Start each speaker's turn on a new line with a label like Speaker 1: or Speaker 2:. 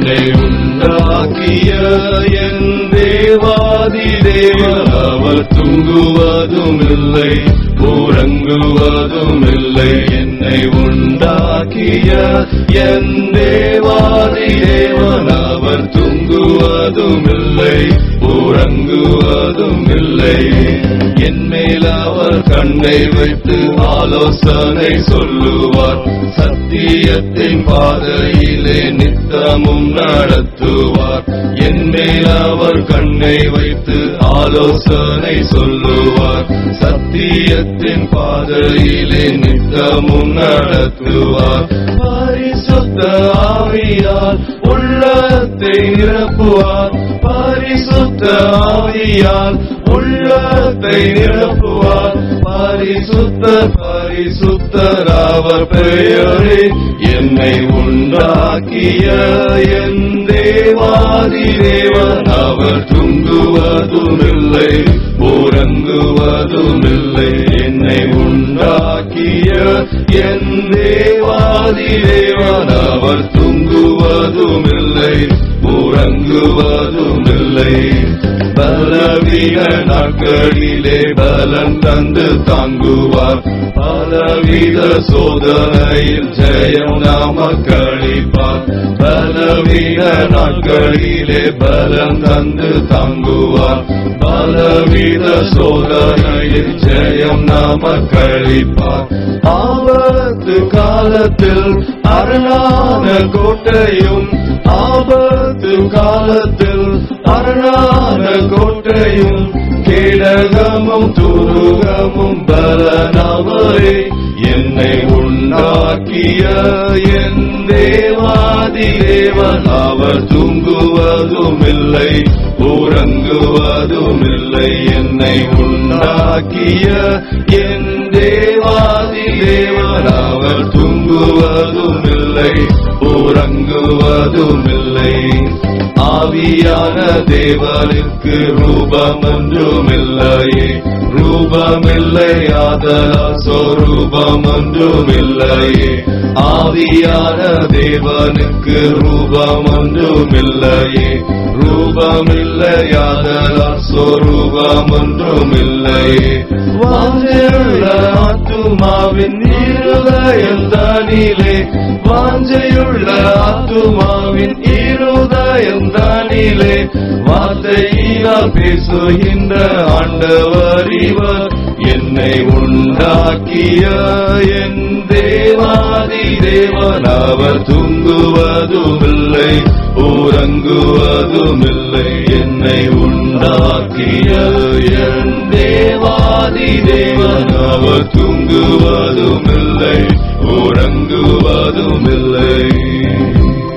Speaker 1: என்னை உண்டாக்கிய என் தேவாதி தேவன். அவர் தூங்குவதும் இல்லை உறங்குவதும் இல்லை என்னை உண்டாக்கிய என் தேவாதி தேவன். அவர் தூங்குவதும் இல்லை உறங்குவதும் இல்லை என் மேல் அவர் கண்ணை வைத்து ஆலோசனை சொல்லுவார். சத்தியத்தின் பாதையிலே நித்தமும் நடத்துவார். என் மேல் அவர் கண்ணை வைத்து ஆலோசனை சொல்லுவார். சத்தியத்தின் பாதையிலே நித்தமும் நடத்துவார். பரிசுத்த ஆவியால் உள்ளத்தை நிரப்புவார். பரிசுத்த ஆவியால் உள்ளத்தை நிரப்புவார். பரிசுத்த பரிசுத்தர் பெயரே என்னை உண்டாக்கிய என் தேவாதி தேவன். அவர் தூங்குவதும் உறங்குவதுமில்லை. என்னை உண்டாக்கிய என் தேவாதி தேவன். அவர் பலவீன நாட்களிலே பலன் தந்து தாங்குவார். பலவித சோதனையில் ஜெயம் நாம கழிப்பார் பலவீன நாட்களிலே பலன் தந்து தாங்குவார். பலவித சோதனையில் ஜெயம் நாம கழிப்பார் ஆபத்து காலத்தில் அரணான கோட்டையும் ஆபத்து காலத்தில் அரணான கோட்டையும் கேடகமும் துருகமும் பலனவரே என்னை உண்டாக்கிய என் தேவாதி தேவன் அவர் தூங்குவதும் இல்லை உறங்குவதும் இல்லை என்னை உண்டாக்கிய என் தேவாதி தேவன் அவர் தூங்குவதும் இல்லை உறங்குவதும் இல்லை ஆவியான தேவனுக்கு ரூபம் ஒன்றும் இல்லையே ரூபமில்லை ஆதலால் சொரூபம் ஒன்றும் இல்லையே ஆவியான தேவனுக்கு ரூபம் ஒன்றும் இல்லையே ரூபமில்லை ஆதலால் சொரூபம் ஒன்றும் இல்லையே வாஞ்சையுள்ள ஆத்துமாவின் இருதயம் தானிலே வாஞ்சையுள்ள ஆத்துமாவின் இரு தானிலே வார்த்தையினால் பேசுகின்ற ஆண்டவர் இவர் என்னை உண்டாக்கிய என் தேவாதி தேவன். அவர் தூங்குவதும் இல்லை உறங்குவதும் இல்லை என்னை உண்டாக்கிய என் தேவாதி தேவன். அவர் தூங்குவதும் இல்லை உறங்குவதும் இல்லை